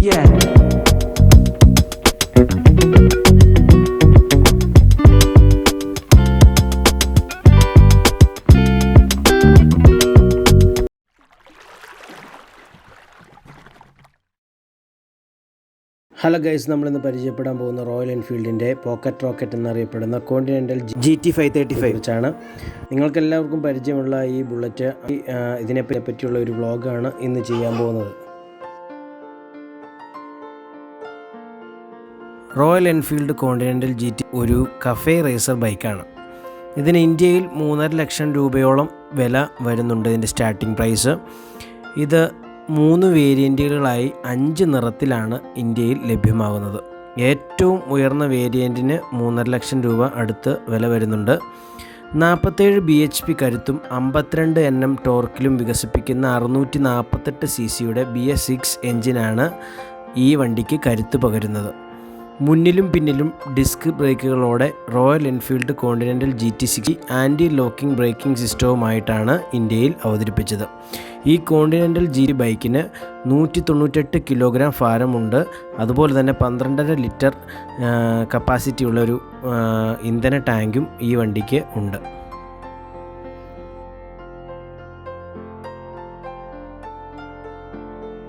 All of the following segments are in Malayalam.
Yeah. ഹലോ ഗൈസ് നമ്മളിന്ന് പരിചയപ്പെടാൻ പോകുന്ന റോയൽ എൻഫീൽഡിന്റെ പോക്കറ്റ് റോക്കറ്റ് എന്നറിയപ്പെടുന്ന Continental G T five thirty five വെച്ചാണ്. നിങ്ങൾക്കെല്ലാവർക്കും പരിചയമുള്ള ഈ ബുള്ളറ്റ് ഇതിനെ പറ്റി- പറ്റിയുള്ള ഒരു വ്ളോഗാണ് ഇന്ന് ചെയ്യാൻ പോകുന്നത്. Royal Enfield Continental G T ഒരു കഫേ റേസർ ബൈക്കാണ്. ഇതിന് ഇന്ത്യയിൽ മൂന്നര ലക്ഷം രൂപയോളം വില വരുന്നുണ്ട് ഇതിന്റെ സ്റ്റാർട്ടിംഗ് പ്രൈസ് ഇത് മൂന്ന് വേരിയന്റുകളായി അഞ്ച് നിറത്തിലാണ് ഇന്ത്യയിൽ ലഭ്യമാകുന്നത്. ഏറ്റവും ഉയർന്ന വേരിയന്റിന് മൂന്നര ലക്ഷം രൂപ അടുത്ത് വില വരുന്നുണ്ട്. നാൽപ്പത്തേഴ് ബി എച്ച് പി കരുത്തും അമ്പത്തിരണ്ട് എൻ എം ടോർക്കിലും വികസിപ്പിക്കുന്ന അറുന്നൂറ്റി നാൽപ്പത്തെട്ട് സി സിയുടെ ബി എസ് സിക്സ് എഞ്ചിനാണ് ഈ വണ്ടിക്ക് കരുത്ത് പകരുന്നത്. മുന്നിലും പിന്നിലും disc ബ്രേക്കുകളോടെ Royal Enfield Continental G T six anti locking braking സിസ്റ്റവുമായിട്ടാണ് ഇന്ത്യയിൽ അവതരിപ്പിച്ചത്. ഈ കോണ്ടിനെന്റൽ ജി ബൈക്കിന് നൂറ്റി തൊണ്ണൂറ്റെട്ട് കിലോഗ്രാം ഭാരമുണ്ട്. അതുപോലെ തന്നെ പന്ത്രണ്ടര ലിറ്റർ കപ്പാസിറ്റിയുള്ള ഒരു ഇന്ധന ടാങ്കും ഈ വണ്ടിക്ക് ഉണ്ട്.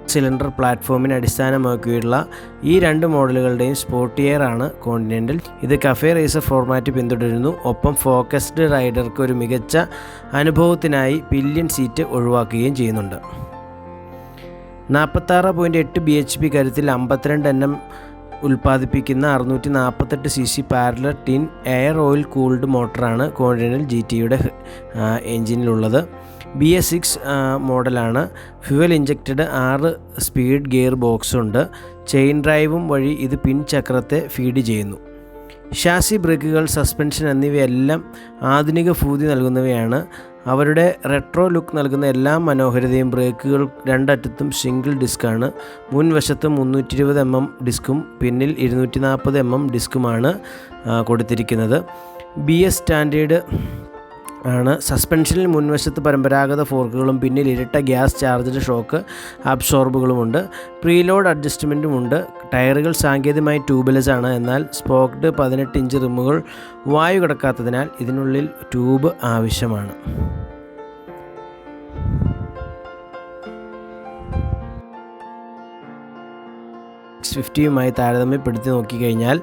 സിലിണ്ടർ പ്ലാറ്റ്ഫോമിനെ അടിസ്ഥാനമാക്കിയുള്ള ഈ രണ്ട് മോഡലുകളുടെയും സ്പോർട്ടിയർ ആണ് കോണ്ടിനെന്റൽ ഇത് കഫേ റേസർ ഫോർമാറ്റ് പിന്തുടരുന്നു. ഒപ്പം ഫോക്കസ്ഡ് റൈഡർക്ക് ഒരു മികച്ച അനുഭവത്തിനായി പില്യൺ സീറ്റ് ഒഴിവാക്കുകയും ചെയ്യുന്നുണ്ട്. നാൽപ്പത്താറ് പോയിന്റ് എട്ട് ബി എച്ച് പി കരുത്തിൽ അമ്പത്തിരണ്ട് എൻ എം ഉൽപ്പാദിപ്പിക്കുന്ന അറുന്നൂറ്റി നാൽപ്പത്തെട്ട് C C parallel twin air oil cooled മോട്ടറാണ് Continental G ടിയുടെ എഞ്ചിനിലുള്ളത്. ബി എസ് സിക്സ് മോഡലാണ്. ഫ്യുവൽ ഇഞ്ചക്റ്റഡ് ആറ് സ്പീഡ് ഗിയർ ബോക്സ് ഉണ്ട് ചെയിൻ ഡ്രൈവും വഴി ഇത് പിൻ ചക്രത്തെ ഫീഡ് ചെയ്യുന്നു. ഷാസി ബ്രേക്കുകൾ സസ്പെൻഷൻ എന്നിവയെല്ലാം ആധുനിക ഭൂതി നൽകുന്നവയാണ്. അവരുടെ റെട്രോ ലുക്ക് നൽകുന്ന എല്ലാ മനോഹരതയും ബ്രേക്കുകൾ രണ്ടറ്റത്തും സിംഗിൾ ഡിസ്ക്കാണ് മുൻവശത്ത് മുന്നൂറ്റി ഇരുപത് എം എം ഡിസ്കും പിന്നിൽ ഇരുന്നൂറ്റി നാൽപ്പത് എം എം ഡിസ്കുമാണ് കൊടുത്തിരിക്കുന്നത്. ബി എസ് സ്റ്റാൻഡേർഡ് ആണ്. സസ്പെൻഷനിൽ മുൻവശത്ത് പരമ്പരാഗത ഫോർക്കുകളും പിന്നിൽ ഇരട്ട ഗ്യാസ് ചാർജഡ് ഷോക്ക് അബ്സോർബുകളുമുണ്ട്. പ്രീലോഡ് അഡ്ജസ്റ്റ്മെന്റും ഉണ്ട്. ടയറുകൾ സാങ്കേതികമായി ട്യൂബ്ലെസ് ആണ്. എന്നാൽ സ്പോക്ഡ് പതിനെട്ട് ഇഞ്ച് റിമ്മുകൾ വായു കിടക്കാത്തതിനാൽ ഇതിനുള്ളിൽ ട്യൂബ് ആവശ്യമാണ്. സിക്സ് ഫിഫ്റ്റിയുമായി താരതമ്യപ്പെടുത്തി നോക്കിക്കഴിഞ്ഞാൽ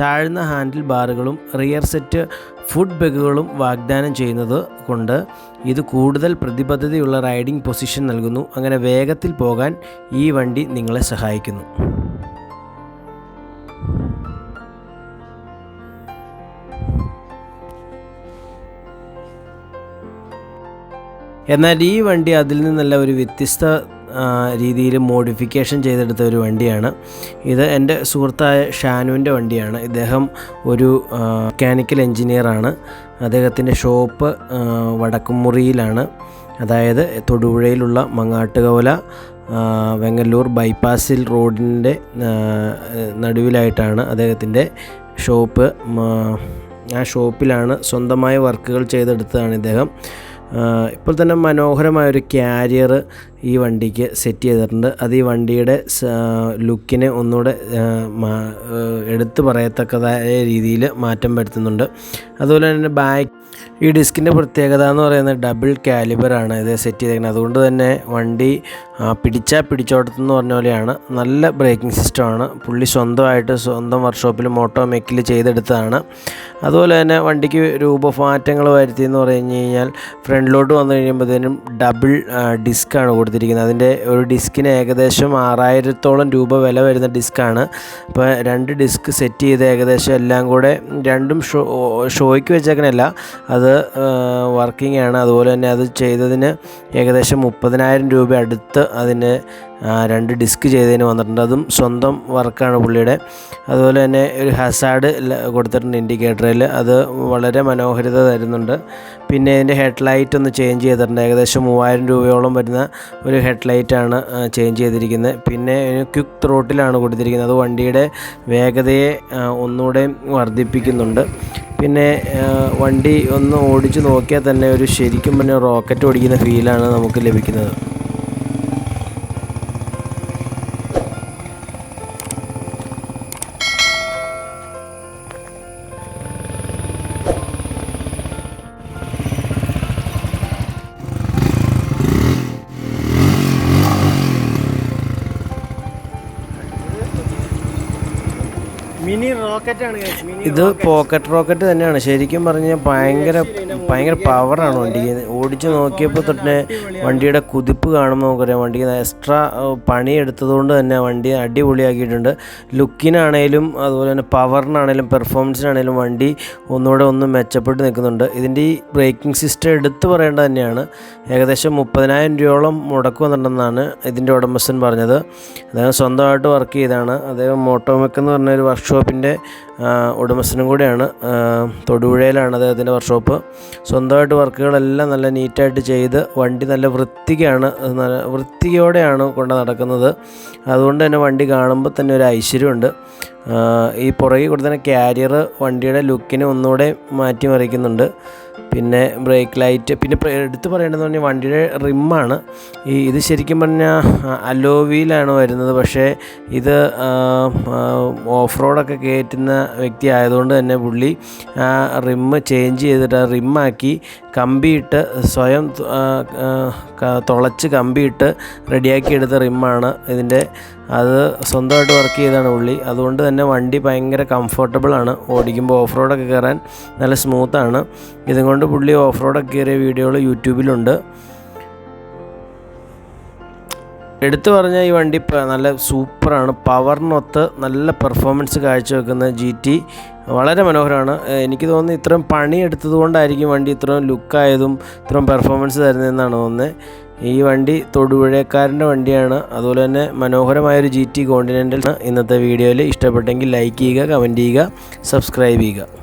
താഴ്ന്ന ഹാൻഡിൽ ബാറുകളും റിയർ സെറ്റ് ഫുഡ് ബെഗുകളും വാഗ്ദാനം ചെയ്യുന്നത് കൊണ്ട് ഇത് കൂടുതൽ പ്രതിബദ്ധതയുള്ള റൈഡിംഗ് പൊസിഷൻ നൽകുന്നു. അങ്ങനെ വേഗത്തിൽ പോകാൻ ഈ വണ്ടി നിങ്ങളെ സഹായിക്കുന്നു. എന്നാൽ ഈ വണ്ടി അതിൽ നിന്നല്ല ഒരു വ്യത്യസ്ത രീതിയിൽ മോഡിഫിക്കേഷൻ ചെയ്തെടുത്ത ഒരു വണ്ടിയാണ്. ഇത് എന്റെ സുഹൃത്തായ ഷാനുവിന്റെ വണ്ടിയാണ്. ഇദ്ദേഹം ഒരു മെക്കാനിക്കൽ എൻജിനീയറാണ് അദ്ദേഹത്തിന്റെ ഷോപ്പ് വടക്കുമുറിയിലാണ്. അതായത് തൊടുപുഴയിലുള്ള മങ്ങാട്ടുകവല വെങ്ങല്ലൂർ ബൈപ്പാസിൽ റോഡിന്റെ നടുവിലായിട്ടാണ് അദ്ദേഹത്തിന്റെ ഷോപ്പ്. ആ ഷോപ്പിലാണ് സ്വന്തമായ വർക്കുകൾ ചെയ്തെടുത്തതാണ് ഇദ്ദേഹം. ഇപ്പോൾ തന്നെ മനോഹരമായ ഒരു ക്യാരിയർ ഈ വണ്ടിക്ക് സെറ്റ് ചെയ്തിട്ടുണ്ട്. അത് ഈ വണ്ടിയുടെ ലുക്കിനെ ഒന്നുകൂടെ എടുത്തു പറയത്തക്കതായ രീതിയിൽ മാറ്റം വരുത്തുന്നുണ്ട്. അതുപോലെ തന്നെ ബാക്ക് ഈ ഡിസ്കിന്റെ പ്രത്യേകത എന്ന് പറയുന്നത് ഡബിൾ കാലിബറാണ് ഇത് സെറ്റ് ചെയ്തേക്കുന്നത്. അതുകൊണ്ട് തന്നെ വണ്ടി പിടിച്ചാൽ പിടിച്ചോട്ടത്തെന്ന് പറഞ്ഞ പോലെയാണ്. നല്ല ബ്രേക്കിംഗ് സിസ്റ്റമാണ് പുള്ളി സ്വന്തമായിട്ട് സ്വന്തം വർക്ക്ഷോപ്പിൽ മോട്ടോ മെക്കിൽ ചെയ്തെടുത്തതാണ്. അതുപോലെ തന്നെ വണ്ടിക്ക് രൂപമാറ്റങ്ങൾ വരുത്തി എന്ന് പറഞ്ഞു കഴിഞ്ഞാൽ ഫ്രണ്ടിലോട്ട് വന്നു കഴിയുമ്പോഴത്തേനും ഡബിൾ ഡിസ്ക്കാണ് കൊടുത്തിരിക്കുന്നത്. അതിന്റെ ഒരു ഡിസ്കിന് ഏകദേശം ആറായിരത്തോളം രൂപ വില വരുന്ന ഡിസ്ക്കാണ്. അപ്പോൾ രണ്ട് ഡിസ്ക് സെറ്റ് ചെയ്ത് ഏകദേശം എല്ലാം കൂടെ രണ്ടും ഷോ ഷോയ്ക്ക് വെച്ചേക്കണല്ല അത് വർക്കിംഗ് ആണ്. അതുപോലെ തന്നെ അത് ചെയ്തതിന് ഏകദേശം മുപ്പതിനായിരം രൂപ അടുത്ത് അതിന് രണ്ട് ഡിസ്ക് ചെയ്തതിന് വന്നിട്ടുണ്ട്. അതും സ്വന്തം വർക്കാണ് പുള്ളിയുടെ. അതുപോലെ തന്നെ ഒരു ഹസാഡ് കൊടുത്തിട്ടുണ്ട് ഇൻഡിക്കേറ്ററിൽ അത് വളരെ മനോഹരിത തരുന്നുണ്ട്. പിന്നെ ഇതിന്റെ ഹെഡ് ലൈറ്റ് ഒന്ന് ചേഞ്ച് ചെയ്തിട്ടുണ്ട്. ഏകദേശം മൂവായിരം രൂപയോളം വരുന്ന ഒരു ഹെഡ് ലൈറ്റാണ് ചേഞ്ച് ചെയ്തിരിക്കുന്നത്. പിന്നെ ക്വിക്ക് ത്രോട്ടിലാണ് കൊടുത്തിരിക്കുന്നത്. അത് വണ്ടിയുടെ വേഗതയെ ഒന്നുകൂടെയും ഒന്നുകൂടെ വർദ്ധിപ്പിക്കുന്നുണ്ട്. പിന്നെ വണ്ടി ഒന്ന് ഓടിച്ച് നോക്കിയാൽ തന്നെ ഒരു ശരിക്കും പിന്നെ റോക്കറ്റ് ഓടിക്കുന്ന ഫീലാണ് നമുക്ക് ലഭിക്കുന്നത്. മിനി ഇത് പോക്കറ്റ് റോക്കറ്റ് തന്നെയാണ്. ശരിക്കും പറഞ്ഞാൽ ഭയങ്കര ഭയങ്കര പവറാണ് വണ്ടിക്ക്. ഓടിച്ചു നോക്കിയപ്പോൾ തന്നെ വണ്ടിയുടെ കുതിപ്പ് കാണുമ്പോൾ നമുക്കറിയാം. വണ്ടിക്ക് എക്സ്ട്രാ പണിയെടുത്തതുകൊണ്ട് തന്നെ വണ്ടി അടിപൊളിയാക്കിയിട്ടുണ്ട്. ലുക്കിനാണേലും അതുപോലെ തന്നെ പവറിനാണേലും പെർഫോമൻസിനാണേലും വണ്ടി ഒന്നുകൂടെ ഒന്ന് മെച്ചപ്പെട്ട് നിൽക്കുന്നുണ്ട്. ഇതിന്റെ ഈ ബ്രേക്കിംഗ് സിസ്റ്റം എടുത്തു പറയേണ്ടത് തന്നെയാണ്. ഏകദേശം മുപ്പതിനായിരം രൂപയോളം മുടക്ക് വന്നിട്ടുണ്ടെന്നാണ് ഇതിന്റെ ഉടമസ്ഥൻ പറഞ്ഞത്. അദ്ദേഹം സ്വന്തമായിട്ട് വർക്ക് ചെയ്താണ്. അദ്ദേഹം മോട്ടോമെക്ക് എന്ന് പറഞ്ഞ ഒരു വർക്ക്ഷോപ്പിന്റെ ഉടമസ്ഥനും കൂടെയാണ്. തൊടുപുഴയിലാണ് അദ്ദേഹത്തിന്റെ വർക്ക്ഷോപ്പ് സ്വന്തമായിട്ട് വർക്കുകളെല്ലാം നല്ല നീറ്റായിട്ട് ചെയ്ത് വണ്ടി നല്ല വൃത്തിക്കാണ് നല്ല വൃത്തിയോടെയാണ് കൊണ്ട് നടക്കുന്നത്. അതുകൊണ്ട് തന്നെ വണ്ടി കാണുമ്പോൾ തന്നെ ഒരു ഐശ്വര്യമുണ്ട്. ഈ പുറകിൽ കൊടുത്തുന്ന ക്യാരിയർ വണ്ടിയുടെ ലുക്കിനെ ഒന്നുകൂടെ മാറ്റിമറിക്കുന്നുണ്ട്. പിന്നെ ബ്രേക്ക് ലൈറ്റ് പിന്നെ എടുത്തു പറയേണ്ടതെന്ന് പറഞ്ഞാൽ വണ്ടിയുടെ റിമ്മാണ് ഈ ഇത് ശരിക്കും പറഞ്ഞാൽ അലോവിയിലാണ് വരുന്നത്. പക്ഷേ ഇത് ഓഫ് റോഡൊക്കെ കയറ്റുന്ന വ്യക്തി ആയതുകൊണ്ട് തന്നെ പുള്ളി ആ റിമ്മ് ചേഞ്ച് ചെയ്തിട്ട് ആ റിമ്മാക്കി കമ്പിയിട്ട് സ്വയം തുളച്ച് കമ്പിയിട്ട് റെഡിയാക്കി എടുത്ത റിമ്മാണ് ഇതിന്റെ. അത് സ്വന്തമായിട്ട് വർക്ക് ചെയ്താണ് പുള്ളി. അതുകൊണ്ട് തന്നെ വണ്ടി ഭയങ്കര കംഫർട്ടബിളാണ് ഓടിക്കുമ്പോൾ ഓഫ് റോഡൊക്കെ കയറാൻ നല്ല സ്മൂത്താണ് ഇതും കൊണ്ട് പുള്ളി ഓഫ് റോഡൊക്കെ കയറിയ വീഡിയോകൾ യൂട്യൂബിലുണ്ട്. എടുത്തു പറഞ്ഞാൽ ഈ വണ്ടി നല്ല സൂപ്പറാണ്. പവറിനൊത്ത് നല്ല പെർഫോമൻസ് കാഴ്ചവെക്കുന്ന ജി ടി വളരെ മനോഹരമാണ്. എനിക്ക് തോന്നുന്നു ഇത്രയും പണി എടുത്തത് കൊണ്ടായിരിക്കും വണ്ടി ഇത്രയും ലുക്കായതും ഇത്രയും പെർഫോമൻസ് തരുന്നതെന്നാണ് തോന്നുന്നത് ഈ വണ്ടി തൊടുപുഴക്കാരന്റെ വണ്ടിയാണ്. അതുപോലെ തന്നെ മനോഹരമായൊരു ജി ടി കോണ്ടിനെന്റൽ ഇന്നത്തെ വീഡിയോയിൽ. ഇഷ്ടപ്പെട്ടെങ്കിൽ ലൈക്ക് ചെയ്യുക കമന്റ് ചെയ്യുക സബ്സ്ക്രൈബ് ചെയ്യുക.